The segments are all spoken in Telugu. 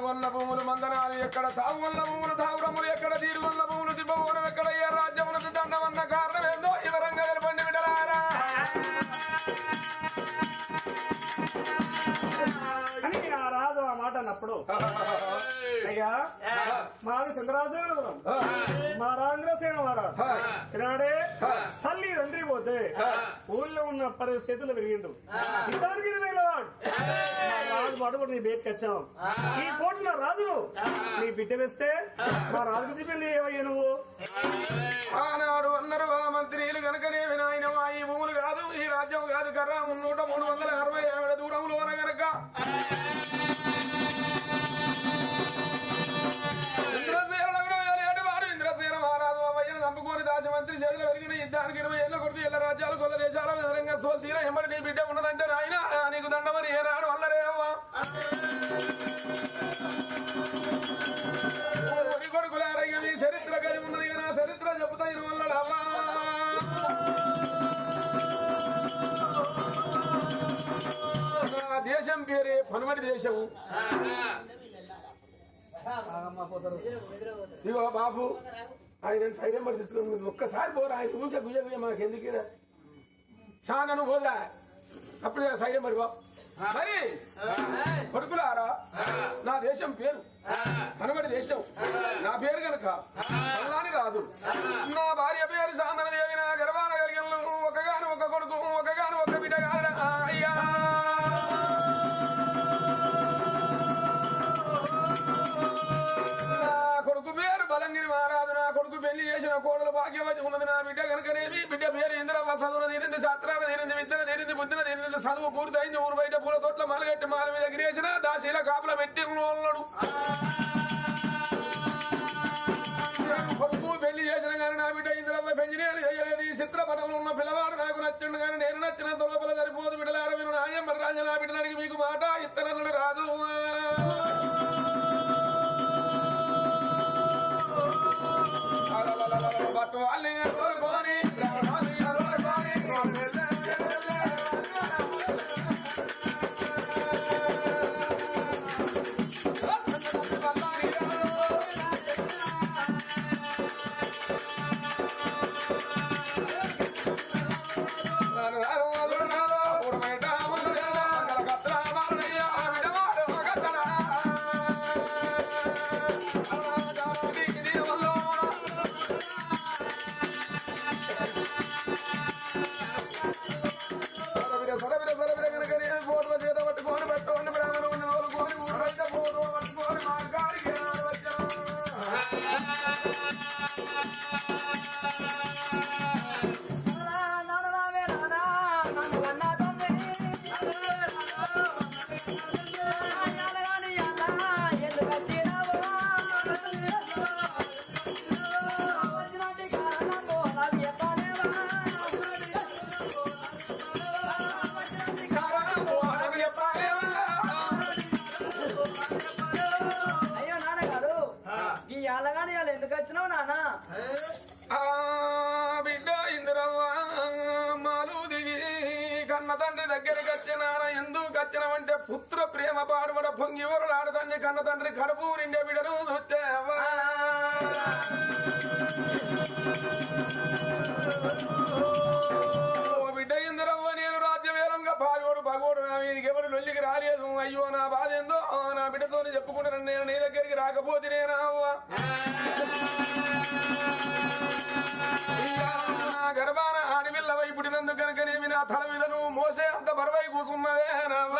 కొన్న భూములు మందనాలు ఎక్కడ? తాగు వల్ల భూములు తాగురములు ఎక్కడ? తీరు వల్ల భూములు దిబ్బవనం ఎక్కడ? ఏ రాజ్యమునది దండవన్న కారణం ఏందో ఇవరంగా వెలుపండి విడలారా రాజు ఆ మాట అన్నప్పుడు అయ్యా మాది చంద్రరాజు మా రాంధ్రసేన మహారాజు తల్లి తండ్రి పోతే ఊళ్ళో ఉన్న పరిస్థితులు పెరిగిండు ఇద్దరికి ఇరవై వాడు రాజు పడుకుంటు నీ బేట్ వచ్చాం ఈ పోటున్న రాజును. నీ బిడ్డ వేస్తే మా రాజుకు చెప్పి ఏమయ్యా నువ్వు? ఆనాడు అన్నారు మంత్రులు కనుకనే వినాయన ఈ భూములు కాదు ఈ రాజ్యం కాదు కర్రా నూట మూడు వందల అరవై ఆవిడ దూరములు వన దాశమంత్రి చేతులు పెరిగిన యుద్ధానికి ఇరవై ఏళ్ళ కొడుతు ఇళ్ళ రాజ్యాలు కొత్త దేశాల విధంగా సో తీర ఎంబడి నీ బిడ్డ ఉన్నదంటే నాయన. నీకు దండమని ఏనాడు వల్లరే అవ్వా. కొడుకులారయ్య మీ చరిత్ర కలిగి ఉన్నది కదా చరిత్ర చెబుతా వల్లడు అవ్వా నా దేశం పేరే పనుమడి దేశం ఇగో బాబు ఆయన సైన్యం పరిస్థితులు ఒక్కసారి పోరా. ఆయన ఊరికే గుయ్య గుయ్య మాకు ఎందుకు చాలా నువ్వు పోదురా అప్పుడు సైన్యం మరి? మరి కొడుకులారా? నా దేశం పేరు. మనబడి దేశం. నా పేరు కనుక అల్లాని కాదు. నా భార్య పేరు సాందన దేవి నా గర్భాన కలిగిన ఒకగాను ఒక కొడుకు ఒకగాను కొడుకు పేరు బలంగిరి మహారాజు నా కొడుకు పెళ్ళి చేసిన కోడలు భాగ్యవతి ఉన్నది నా బిడ్డ కనుకనేమి బిడ్డ పేరు ఇంద్రవ చదువున తీరింది శాస్త్రాలు తీరింది విద్యను తీరింది బుద్ధిన తీరింది చదువు పూర్తయింది ఊరు బయట పూల తోట్ల మాలగట్టి మాల మీద గిరేసిన దాశీల కాపుల పెట్టి ఉన్నాడు కొడుకు పెళ్ళి చేసిన కానీ నా బిడ్డ ఇంద్రవ పెంచినేది చేయలేదు ఈ చిత్రపటంలో ఉన్న పిల్లవాడు నాకు నచ్చిండు కానీ నేను నచ్చిన తొలపల సరిపోదు బిడ్డలార మీరు నాయం మరి రాజు నా బిడ్డలకి మీకు మాట ఇత్తనన్నాడు రాదు బట్టు వాళ్ళని కోరుకొని ఎందుకు వచ్చినవంటే పుత్ర ప్రేమ పాడుబడ పొంగి ఊరలాడుతంది కన్న తండ్రి కడుపు నిండే బిడను చూస్తేవా? బిడ్డ ఇందిరవ్వ నేను రాజ్యవేరంగా పాల్గొడు పగోడు నా మీదకి ఎవరు లొల్లికి రాలేదు. అయ్యో నా బాధ ఏందో? ఆ, నా బిడ్డతో చెప్పుకుంటాను నేను నీ దగ్గరికి రాకపోతే నేనా అవ్వా? నా గర్భాన ఆడపిల్లవై పుట్టినందుకు కనుకనేమి నా తల మీద నువ్వు మోసే అంత బరువై కూసున్నవేనవ్వా వీడెరిగిన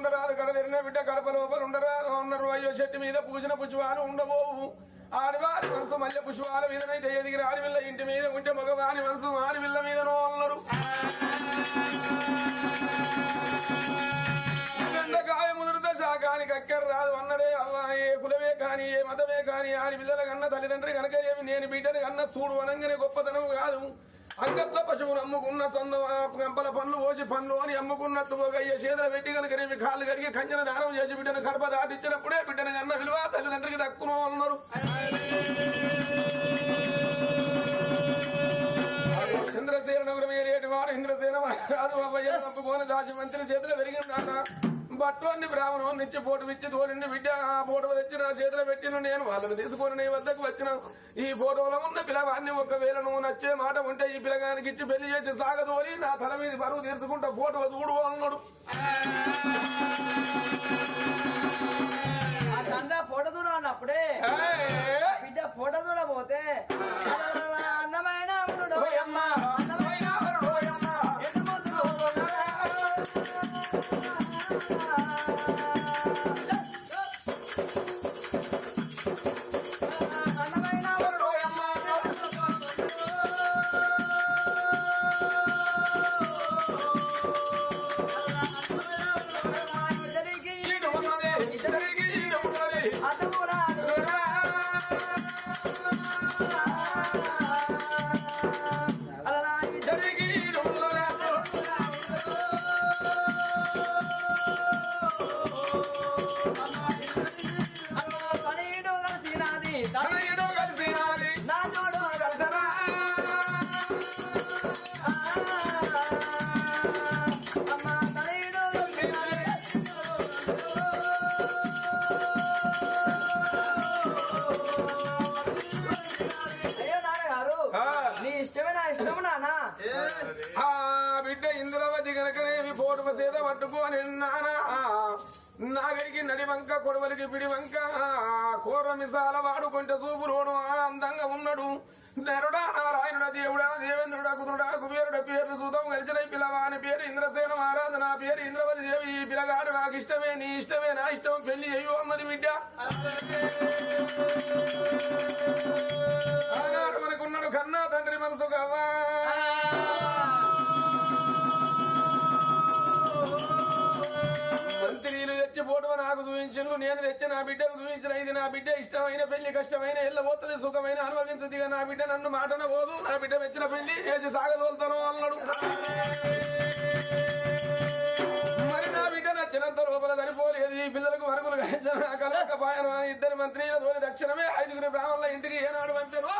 ఉండరాదు కడదెరిగిన బిడ్డ కడప లోపల ఉండరాదు. అన్నారు అయ్యో చెట్టు మీద పూసిన పుష్పాలు ఉండబోవు. ఆడవారి మనసు మల్లె పుష్పాల మీదనైతే ఎదిగిన ఆడపిల్ల ఇంటి మీద ఉంటే మగవారి మనసు ఆడపిల్ల మీదనో అన్నారు. గండకాయ ముదురుత రాదు. అన్నరే అవ్వా ఏ కులమే కాని ఏ మతమే కాని ఆడి పిల్లల కన్నా తల్లిదండ్రి కనుక ఏమి నేను బిడ్డని కన్నా చూడు అనంగానే గొప్పతనం కాదు. అంగట్లో పశువును అమ్ముకున్న సొంత గంపల పనులు పోసి పనులు అని అమ్ముకున్నట్టు ఒక అయ్యే చేతులు పెట్టి కనుక నేను కాళ్ళు కడిగి కంచెన దానం చేసి బిడ్డను గర్భ దాటిచ్చినప్పుడే బిడ్డను అన్న విలువ తల్లిదండ్రికి దక్కును అన్నారు. చంద్రసేన నగరం ఏరేటి వాడు ఇంద్రసేన రాదు బాబయ్య నమ్ముకోని దాచి మంత్రి చేతిలో పెరిగిందాట బట్టోన్ని బ్రాహ్మణం నుంచి పోటు ఇచ్చి తోలిండి బిడ్డ ఆ ఫోటో తెచ్చి నా చేతిలో పెట్టిన నేను వాళ్ళని తీసుకొని నీ వద్దకు వచ్చిన. ఈ ఫోటోలో ఉన్న పిల్లవాడిని ఒకవేళ నువ్వు నచ్చే మాట ఉంటే ఈ పిల్లగానికి ఇచ్చి పెళ్ళి చేసి సాగదోలి నా తల మీద బరువు తీర్చుకుంటా ఫోటో చూడు అన్నాడు. తండ్రి ఫోటో చూడ అన్నప్పుడే! బిడ్డ ఫోటో చూడబోతే అన్నమైన అన్నమైన పట్టుకొని నానా. నాగరికి నడివంక కొడవలికి పిడివంక కూర మిసాల వాడుకుంటే చూపులోను అందంగా ఉన్నాడు. నరుడా నారాయణుడ దేవుడా దేవేంద్రుడా కుదురుడా కుబేరుడ పేరు చూద్దాం. కలిసిన పిల్లవా అని పేరు ఇంద్రసేన మహారాజు నా పేరు ఇంద్రవతి దేవి. ఈ పిల్లగాడు నాకు ఇష్టమే నీ ఇష్టమే నా ఇష్టం. పెళ్ళి అయ్యో అన్నది బిడ్డ. ఆనాడు మనకున్నాడు కన్నా తండ్రి మనసు గవ్వా. తెచ్చి పోటవ నాకు చూపించు నేను తెచ్చి నా బిడ్డకు చూపించిన. ఇది నా బిడ్డ. ఇష్టమైన పెళ్ళి కష్టమైన ఎల్లబోతుంది సుఖమైన అనుభవించదిగా నా బిడ్డ నన్ను మాటన పోదు. నా బిడ్డ మెచ్చిన పెళ్ళి. చేసి సాగదోలుతాను అన్నాడు. మరి నా బిడ్డ నచ్చినంత లోపల సరిపోలేదు ఈ పిల్లలకు వరకులు గహించిన ఇద్దరు మంత్రి దక్షిణమే. ఐదుగురు బ్రాహ్మణుల ఇంటికి ఏనాడు పంపాను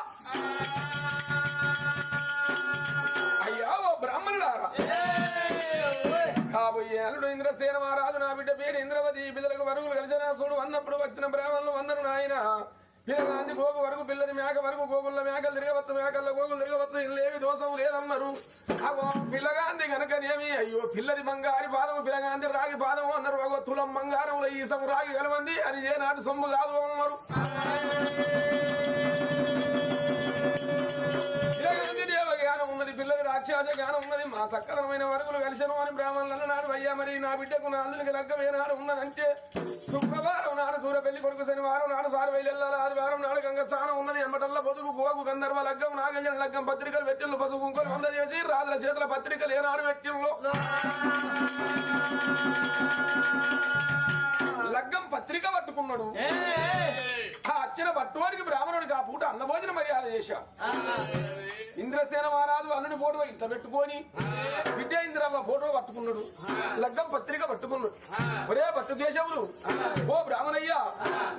ఈ పిల్లలకు వరుగులు కలిసిన చూడు అన్నప్పుడు వచ్చిన బ్రాహ్మణులు వందరు నాయన. పిల్లగాంది గోగు వరకు పిల్లని మేక వరకు గోగుల మేకలు తిరగవచ్చు మేకల్లో గోగులు తిరగవచ్చు ఇల్లేవి దోషం లేదన్నారు అగో పిల్లగాంది గనకనేమి అయ్యో పిల్లది బంగారి పాదము పిల్లగాంది రాగి పాదము అన్నారు. అగో తులం బంగారంలో ఈ సము రాగి కలవంది. అని ఏనాడు సొమ్ము కాదు అన్నారు రాక్షస జ్ఞానం ఉన్నది మా సక్కరమైన వరకులు కలిసను అని బ్రాహ్మణులు అన్నాడు. అయ్యా మరి నా బిడ్డకు నా అల్లునికి లగ్గం ఏనాడు ఉన్నదంటే శుక్రవారం నాడు సూర్య పెళ్ళి కొడుకు శనివారం నాడు సారు వెళ్ళి వెళ్ళాలి ఆదివారం నాడు గంగ స్నానం ఉన్నది. ఎంబటల్ల పొదుగు గోగు గంధర్వ లగ్గం నాగల్యం లగ్గం పత్రికలు పెట్టిళ్ళు పసుపు కుంకులు వంద చేసి రాజుల చేతుల పత్రికలు ఏనాడు పెట్టిళ్ళు లగ్గం పత్రిక పట్టుకున్నాడు. ఆ వచ్చిన పట్టువాడికి బ్రాహ్మణుడికి ఆ పూట అన్నభోజన మర్యాద చేశాం ఇంద్రసేన మహారాజు అల్లుని ఫోటో ఇంత పెట్టుకొని బిడ్డ ఇంద్రమ్మ ఫోటో పట్టుకున్నాడు. లగ్గం పత్రిక పట్టుకున్నాడు. ఒరే పట్టు దేశములు ఓ బ్రాహ్మణయ్య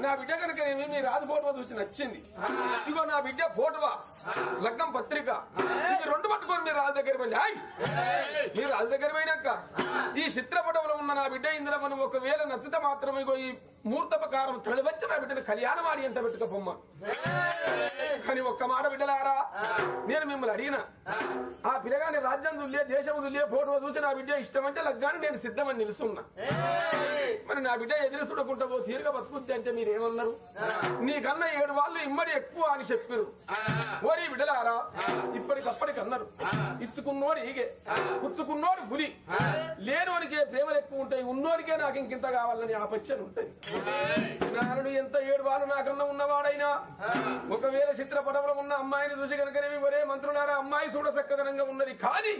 నా బిడ్డ కనుక మీ రాజు ఫోటో చూసి నచ్చింది. ఇగో నా బిడ్డ ఫోటోవా? లగ్గం పత్రిక. రెండు పట్టుకొని మీరు రాజు దగ్గర పోయి మీరు రాజు దగ్గర పోయినాక ఈ చిత్రపటంలో ఉన్న నా బిడ్డ ఇంద్రమ్మను ఒకవేళ నచ్చితే మాత్రమే ఇగో ఈ మూర్తపకారం తొలివచ్చి నా బిడ్డను కళ్యాణం ఆడి అంట పెట్టుకపోమ్మ కానీ ఒక్క మాట బిడ్డలారా? నేను మిమ్మల్ని అడిగిన ఆ పిల్లగాని రాజ్యం దుల్లే దేశం దుల్లే ఫోటో చూసి నా బిడ్డ ఇష్టం అంటే లగ్గాన్ని నేను సిద్ధమని నిలుస్తున్నా. మరి నా బిడ్డ ఎదురు చూడకుండా పో తీరుగా బతుకుద్ది అంటే మీరు ఏమన్నారు నీకన్నా ఏడు వాళ్ళు ఇమ్మడి ఎక్కువ అని చెప్పారు ఓరి బిడ్డలారా ఇప్పటికప్పటికి అన్నారు ఇచ్చుకున్నోడు ఈగే పుచ్చుకున్నోడు పులి. లేనోనికే ప్రేమలు ఎక్కువ ఉంటాయి ఉన్నోనికే నాకు ఇంకింత కావాలని ఆ పచ్చని ఉంటుంది. నానుడు ఎంత ఏడు వాళ్ళు నాకన్నా ఉన్నవాడైనా ఒకవేళ చిత్రపటంలో ఉన్న అమ్మాయిని చూసి కనుకనేమి ఒరే మంత్రులారా అమ్మాయి చూడసక్కదనంగా ఉన్నది కానీ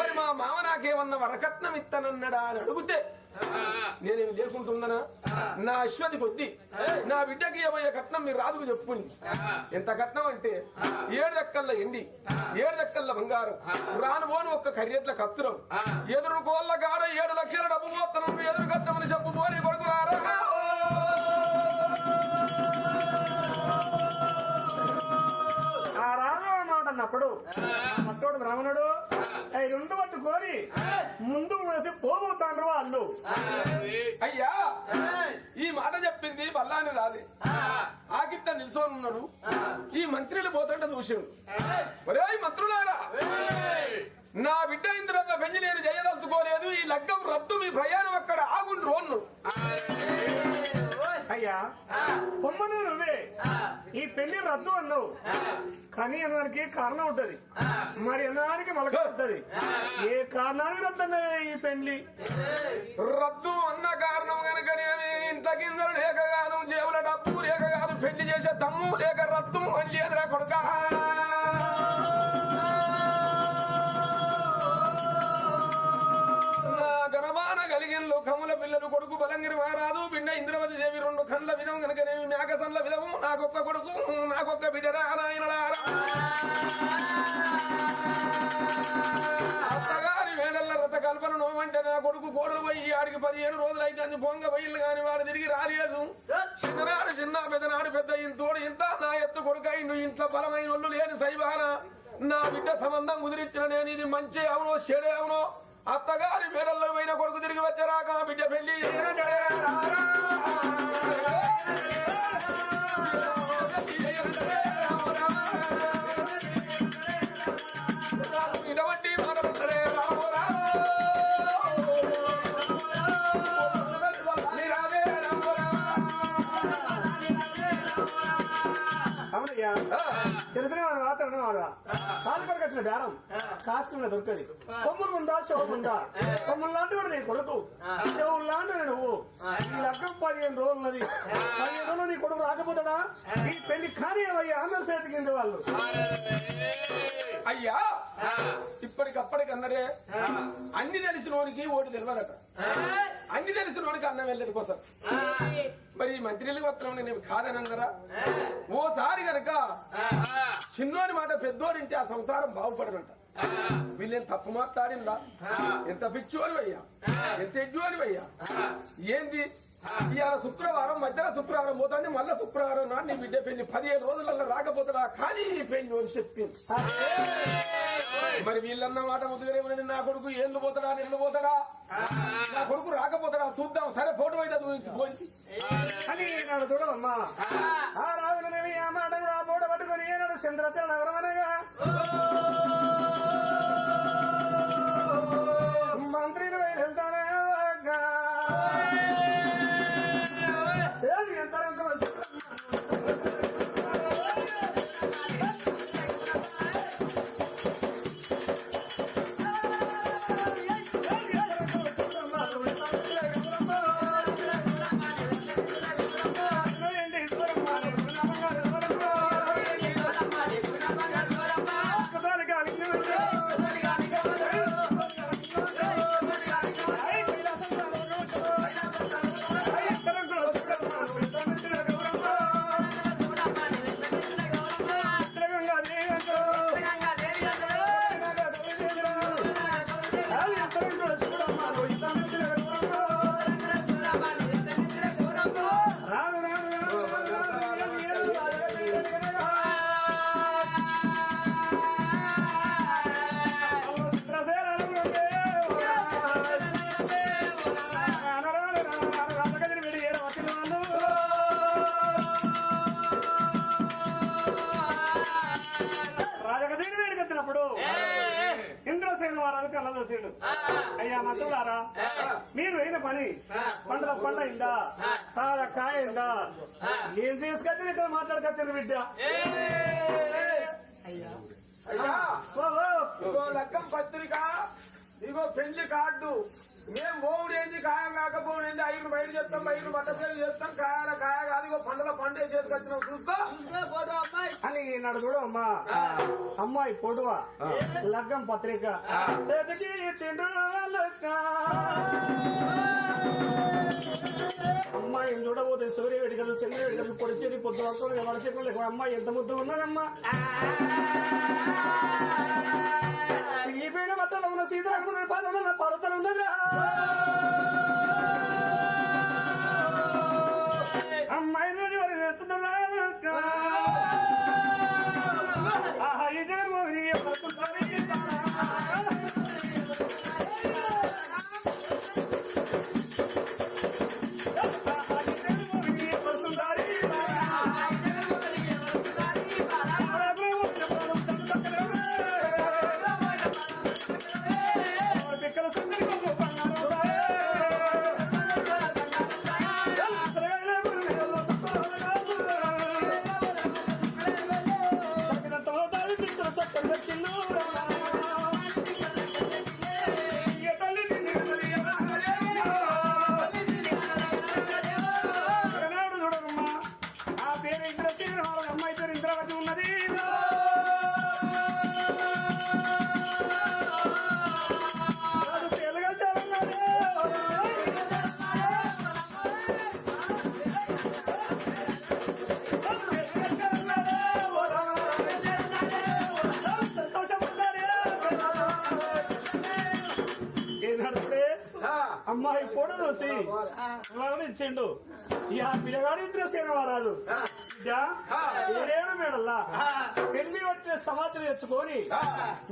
మరి మా మామ నాకేమన్నా వరకట్నం ఇస్తానన్నాడా అని అడిగితే నేనేమి లేకుంటున్నానా నా అశ్వతి కొద్ది నా బిడ్డకి ఇవ్వబోయే కట్నం మీరు రాజుకు చెప్పుకుని. ఎంత కట్నం అంటే ఏడు దక్కల్ల ఎండి ఏడు దక్కల్ల బంగారం రాను పోను ఒక్క కర్రెట్ల కత్తురం ఎదురు కోళ్ళ కాడ ఏడు లక్షల డబ్బు పోతున్నాం ఎదురు కట్టమని చెప్పు పోని కొడుకులారా. అప్పుడు రాజు బ్రాహ్మణుడు ఈ రెండు ముందు వేసి పోబోతాండ్రు వాళ్ళు. అయ్యా ఈ మాట చెప్పింది బల్లాని రాలి. ఆకిట్ట నిల్సోని ఉన్నారు. ఈ మంత్రులు పోతుంటే చూసాడు ఒరే మంత్రులారా నా బిడ్డ ఇంద్రంగా పెంచి నేను చేయదలుచుకోలేదు ఈ లగ్గం రద్దు మీ ప్రయాణం అక్కడ ఆగుండ్రు అన్ను. అయ్యా పొమ్మను నువ్వే. ఈ పెళ్ళి రద్దు అన్నావు. కానీ అనడానికి కారణం ఉంటది. మరి అనడానికి మొలక ఉంటది. ఏ కారణానికి రద్దు అన్నవే ఈ పెళ్ళి? రద్దు అన్న కారణం కనుకనేమి ఇంత గింజలు లేక కాదు జేబుల డబ్బు లేక కాదు పెళ్ళి చేసే దమ్ము లేక రద్దు అని లేదురా కొడుక. నా గణమాన కలిగిన కముల పిల్లలు కొడుకు బలంగిరి మహారాజు బిడ్డ ఇంద్రవతి దేవి రెండు కనుక నేను కనుకనేమి మేకసన్ల విధము. నాకొక్క కొడుకు నాకొక్క బిడ్డరా నాయనడా. అత్తగారి వేడల్ల రథ కల్పన నోమంటే నా కొడుకు కోడలు పోయి ఆడికి పదిహేను రోజులు అయితే పొంగ బయలు కానీ వాడు తిరిగి రాలేదు. చిన్ననాడు చిన్న పెద్దనాడు పెద్ద ఇంతోడు ఇంత నా ఎత్తు కొడుక నువ్వు ఇంట్లో బలమైన ఒళ్ళు లేని సైబాన. నా బిడ్డ సంబంధం కుదిరించిన నేను ఇది మంచి అవునో చెడే అవునో? అత్తగారి మేడల్లో పోయిన కొడుకు తిరిగి వచ్చారాక బిడ్డ పెళ్ళి మాత్రం వాడు కాలు కడక వచ్చిన బేరం కాసుకున్న దొరకది కొమ్ములు ఉందా? శవం ఉందా? కొమ్ములు లాంటి వాడు నీ కొడుకు శవం లాంటి నువ్వు ఈ లగ్గం పదిహేను రోజులు ఉన్నది పదిహేను రోజులు నీ కొడుకు రాకపోతాడా? ఈ పెళ్ళి కానీ అయ్యా అందరు చేతికింది వాళ్ళు. అయ్యా! ఇప్పటికప్పటికి అన్నరే అన్ని తెలిసినోడికి ఓటు తెలియదట అన్ని తెలిసినోడికి అన్నం వెళ్ళదు కోసం. మరి మంత్రులకు పత్రం నేను కాదనన్నారా ఓసారి గనక చిన్నోడి మాట పెద్దోడింటే ఆ సంసారం బాగుపడనంట వీళ్ళేం తప్పు మాట్లాడిందా? ఎంత పిచ్చోని అయ్యా ఎంత ఎజ్జోని అయ్యా ఏంది? ఇవాళ శుక్రవారం మధ్యలో శుక్రవారం పోతుంది మళ్ళీ శుక్రవారం నాడు నీ బిడ్డ పెళ్ళి పదిహేను రోజులలో రాకపోతుందా కానీ ఈ పెళ్ళి అని చెప్పింది. మరి వీళ్ళన్న మాట ముద్దుగానే నా కొడుకు ఏళ్ళు పోతాడా నీళ్ళు పోతాడా? నా కొడుకు రాకపోతాడా? చూద్దాం. సరే ఫోటో అయితే చూపించి పోయింది అని నాడు చూడమ్మా ఆ రాజులనేవి ఆ మాట కూడా ఆ మూట పట్టుకొని ఏనాడు చంద్రచ నగరం అనగా. వారు కళ్ళ చూసిండు. అయ్యా మంత్రులారా మీరు అయిన పని పండ్ల పండ అయిందా సార కాయ అయిందా ఏం తీసుకొచ్చి ఇక్కడ మాట్లాడుకొచ్చారు బిడ్డ. అయ్యా లగ్గం పత్రిక. ఇగో పెళ్ళి కార్డు. మేము పోవుడు ఏంది కాయ కాకపోవడం ఏంది ఐదు బయలు చేస్తాం బయలు బట్ట పేరు చేస్తాం కాయాల కాయ కాదు ఇగో పండుగ పండే చేసుకొచ్చినాం చూసుకో. అని నాడు చూడు అమ్మా. అమ్మాయి పొడువ లగ్గం పత్రిక. చేతికి. అమ్మాయి చూడబోతే సూర్య వేడికలు చంద్ర వేడికలు పొడిచేది పొద్దు వస్తుంది వడచెక్కులు అమ్మాయి ఎంత ముద్దు ఉన్నదమ్మా? సిగిపోయిన బట్టలు ఉన్న సీతారాముడు పాదలు ఉన్న పర్వతలు ఉన్నదా అమ్మాయి రోజు వారు చేస్తున్నారు అమ్మాయి ఫోటో చూసి వాళ్ళని ఇచ్చిండు? ఇక పిల్లగాడు ఇంద్రసేన వారాదు ఏడేడు మేడల్లా పెళ్ళి వచ్చే సమాచారం తెచ్చుకొని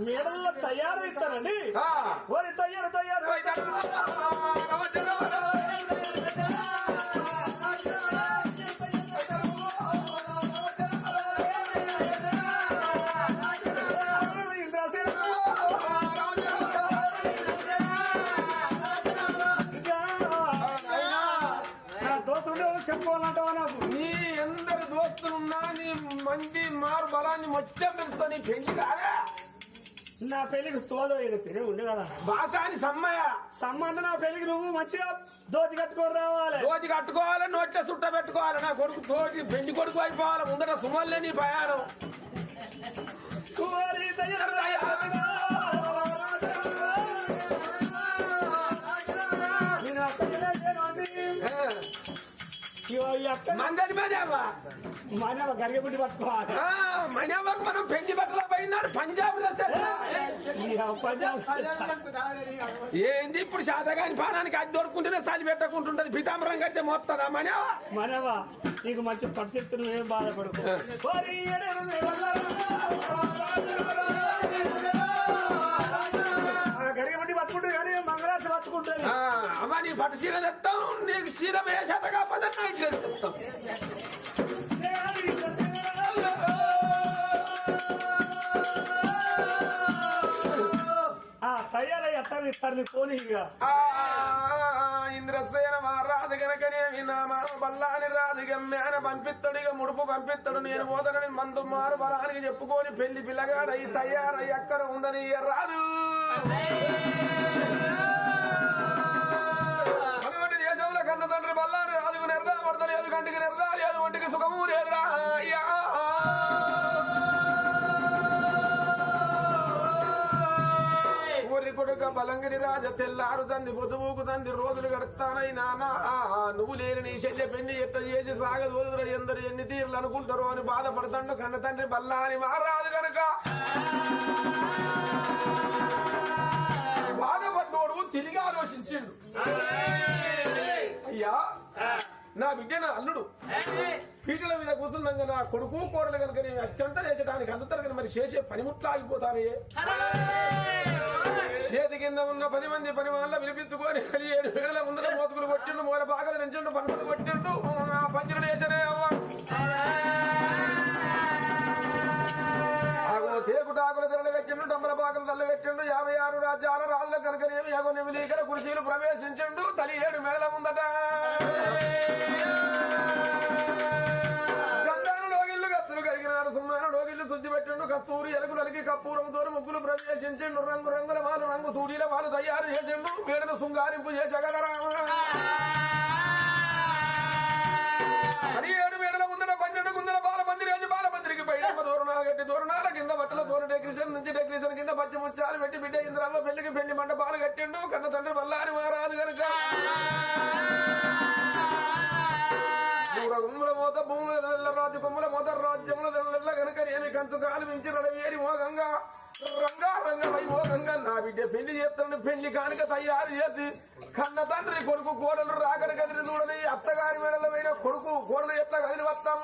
మేడల్లో తయారైతారండి ఆ. బాసాని సమ్మయ్య. సంబంధం నా పెళ్ళికి నువ్వు మంచిగా దోతి కట్టుకొని రావాలి. రోజు కట్టుకోవాలి నోట్ల సుట్ట పెట్టుకోవాలి. నా కొడుకు తోటి పెళ్ళి కొడుకు అయిపోవాలి. ముందర సుమల్లే నీ భయానం ఓరి తయారు మనేవా మన గరిగబుడ్డి పట్టుకోవాలి మనేవాకు మనం పెళ్ళి బట్టలు పోయినాడు పంజాబ్లో ఏంది ఇప్పుడు శాతగాని పానానికి అది దొరుకుంటేనే సాలి పెట్టకుంటుంటది పితాంబరం కడితే మొత్తదా మనేవా మనవా నీకు మంచి పరిస్థితులు ఏం బాధపడుకో ఓరి ఎడరు ఆ గరిగబుడ్డి పట్టుకుంటే కానీ మంగళాసు పట్టుకుంటుంది ఆ, అమ్మ నీకు పట్టు చీర తెస్తాం నీకు చీర ఏ శాత కాకపోతే నైట్ తెస్తాం ఇస్తారు పోనీ ఇంద్రసేన మహారాజు గనకనేమి నా మామ బల్లాని రాజు గమ్యాన పంపిస్తాడు ఇక ముడుపు పంపిస్తాడు నేను పోతానని మందు మారు బలానికి చెప్పుకొని పెళ్ళి పిల్లగాడై తయారై అక్కడ ఉందని రాదు అటువంటి దేశంలో కన్న తండ్రి బల్లాని ఊరి రాజ తెల్లారు తంది పొదువుకు తంది రోజులు గడుస్తానై నానా. నువ్వు లేని నీ శల్య పెళ్ళి ఎట్ట చేసి సాగదు ఎందరు ఎన్ని తీర్లు అనుకుంటారో అని బాధపడతాడు కన్న తండ్రి బల్లాని మారాదు గనక. బాధపడ్డోడు తిరిగి ఆలోచించిండు. అయ్యా నా బిడ్డ నా అల్లుడు. పీటల మీద కూర్చున్నాక నా కొడుకు కోడలు కనుక నేను అత్యంత వేసడానికి అంత తరగని మరి చేసే పనిముట్లు ఆగిపోతానే చేతి కింద ఉన్న పది మంది పని వాళ్ళ వినిపించుకొని కలి ఏడు వేల ముందర మోతుకులు కొట్టిండు మూల పాకలు నించుండు పనసలు కొట్టిండు. ఆ పంచులు వేసరే తేకుటాకులు ఆగో తేకుటాకుల పెట్టిండు డమ్మల పాకలు తల్లు పెట్టిండు యాభై ఆరు రాజ్యాల రాళ్ళ కనుకనేమి యగో నిమిలీకర కుర్చీలు ప్రవేశించిండు తలి ఏడు మేళ ముందట. గత్తులు కడిగినారు సున్నాను శుద్ధి పెట్టిండు. కస్తూరి ఎలుగులు అలిగి కప్పూరం తోరు ముగ్గులు ప్రవేశించిండు రంగు రంగుల వాళ్ళు రంగు సూర్యుల వాళ్ళు తయారు చేసిండు. వీడను శృంగారింపు చేసగలరామా అని ఏడు మేడల పన్నెండు గుందల బాల మందిరి బాల మందిరికి పైన దూరణాలు కట్టి దూరణాల కింద బట్టల దూర డెకరేషన్ నుంచి డెకరేషన్ కింద పచ్చి ముచ్చాలు పెట్టి బిడ్డ ఇంద్రాల్లో పెళ్ళికి పెళ్ళి మండపాలు కట్టిండు. కన్న కంచు కాలు మించి రడవేరి మోగంగా. రంగా రంగ వైభోగంగా నా బిడ్డ పెళ్ళి చేస్తాను పెళ్ళి కానుక తయారు చేసి కన్న తండ్రి కొడుకు కోడలు రాకడ కదిలి చూడని అత్తగారి మెడలమైన కొడుకు కోడలు ఎట్లా కదిలి వస్తాం